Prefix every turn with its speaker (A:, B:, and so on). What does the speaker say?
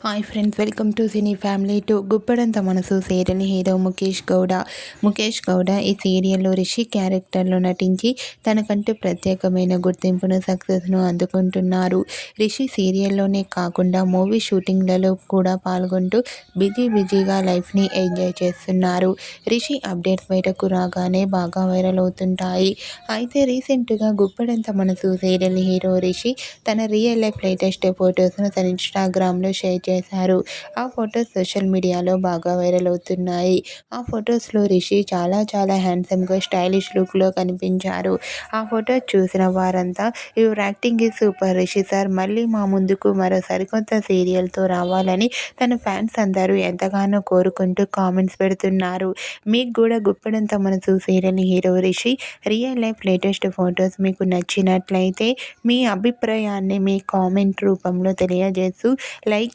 A: Hi friends welcome to cine family two Guppedantha Manasu serial hero Mukesh Gowda Mukesh Gowda ఈ సీరియల్లో రిషి క్యారెక్టర్లో నటించి తనకంటూ ప్రత్యేకమైన గుర్తింపును సక్సెస్ను అందుకుంటున్నారు. రిషి సీరియల్లోనే కాకుండా మూవీ షూటింగ్లలో కూడా పాల్గొంటూ బిజీ బిజీగా లైఫ్ని ఎంజాయ్ చేస్తున్నారు. రిషి అప్డేట్స్ బయటకు రాగానే బాగా వైరల్ అవుతుంటాయి. అయితే రీసెంట్గా గుప్పడంత మనసు సీరియల్ హీరో రిషి తన రియల్ లైఫ్ లేటెస్ట్ ఫొటోస్ను తన ఇన్స్టాగ్రామ్లో షేర్ చేశారు. ఆ ఫొటోస్ సోషల్ మీడియాలో బాగా వైరల్ అవుతున్నాయి. ఆ ఫొటోస్లో రిషి చాలా చాలా హ్యాండ్సమ్గా స్టైలిష్ లుక్లో కనిపించారు. ఆ ఫొటో చూసిన వారంతా your acting is super Rishi sir మళ్ళీ మా ముందుకు మరో సరికొత్త సీరియల్తో రావాలని తన ఫ్యాన్స్ అందరూ ఎంతగానో కోరుకుంటూ కామెంట్స్ పెడుతున్నారు. మీకు కూడా Guppedantha Manasu serial hero Rishi real life latest photos మీకు నచ్చినట్లయితే మీ అభిప్రాయాన్ని మీ కామెంట్ రూపంలో తెలియజేస్తూ లైక్